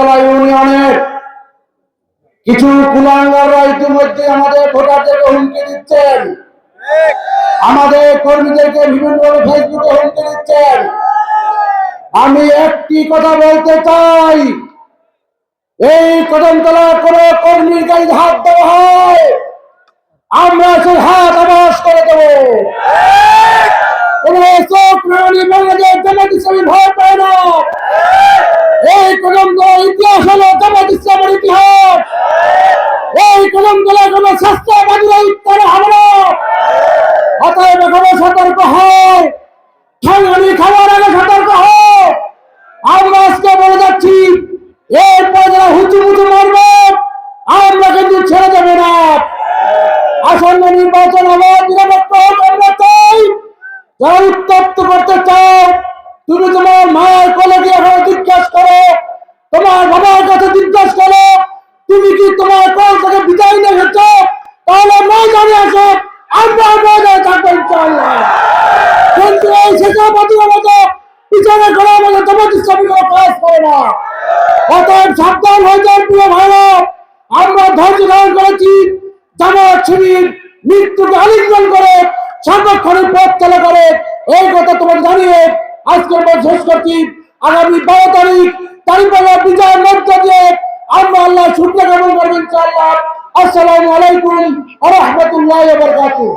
ইউনিয়নের কিছু কুলাঙ্গাররা ইতিমধ্যে আমাদের ভোটারদেরকে হুমকি দিচ্ছেন। আমাদের কর্মীদেরকে বিভিন্নভাবে ফেসবুকে হুমকি দিচ্ছেন। আমি একটি কথা বলতে চাই। এই কদমতলা কোনো কর্মীর গাড়ি হাত দেওয়া হয়। আমরা সেই হাত আবাস করে দেবো। কোনো বাংলাদেশ জামাত ইসলামী ভয় পায় না। এই কদমতলা ইতিহাস হলো জামাত ইসলামের ইতিহাস। এই কদমতলা কোনো স্বাস্থ্যবাদীরা উত্তর হবে না। অতএব এখনও সতর্ক হয়। ঠান্ডানি খাওয়ার আগে সতর্ক হয়। আমরা আজকে বলে যাচ্ছি, এরপর যারা হুচু মুচু মারবে, আমরা কিন্তু ছেড়ে যাবে না। আসন্ন নির্বাচন আবার নিরাপত্ত হোক যারা উত্তপ্ত করতে চাও তুমি তোমার মায়ের কোলে গিয়ে এখন জিজ্ঞাসা করো তোমার বাবার কাছে জিজ্ঞাসা করো তুমি কি তোমার কোল থেকে বিদায় নিয়ে এসেছ তাহলে ময়দানে আসো আমরা ময়দানে থাকব ইনশাআল্লাহ কিন্তু এই শেষের প্রতিবার মতো পিছনে করা আমাদের তোমার ইসলামী কোনো কাজ করে না। অতএব সাবধান হয়ে যান প্রিয় ভাইরা। আমরা ধৈর্য করেছি জামাত শিবির মৃত্যুকে আলিঙ্গন করে, সার্বক্ষণিক পথ চালা করে। এই কথা তোমার জানিয়ে আজকের মত শেষ করছি। আগামী বারো তারিখ তারিখ বিজয়ের মধ্য দিয়ে আমরা আল্লাহ শুক্র কেমন করবেন ইনশাআল্লাহ। আসসালামু আলাইকুম আ রহমতুল্লাহ বরকাতুহ।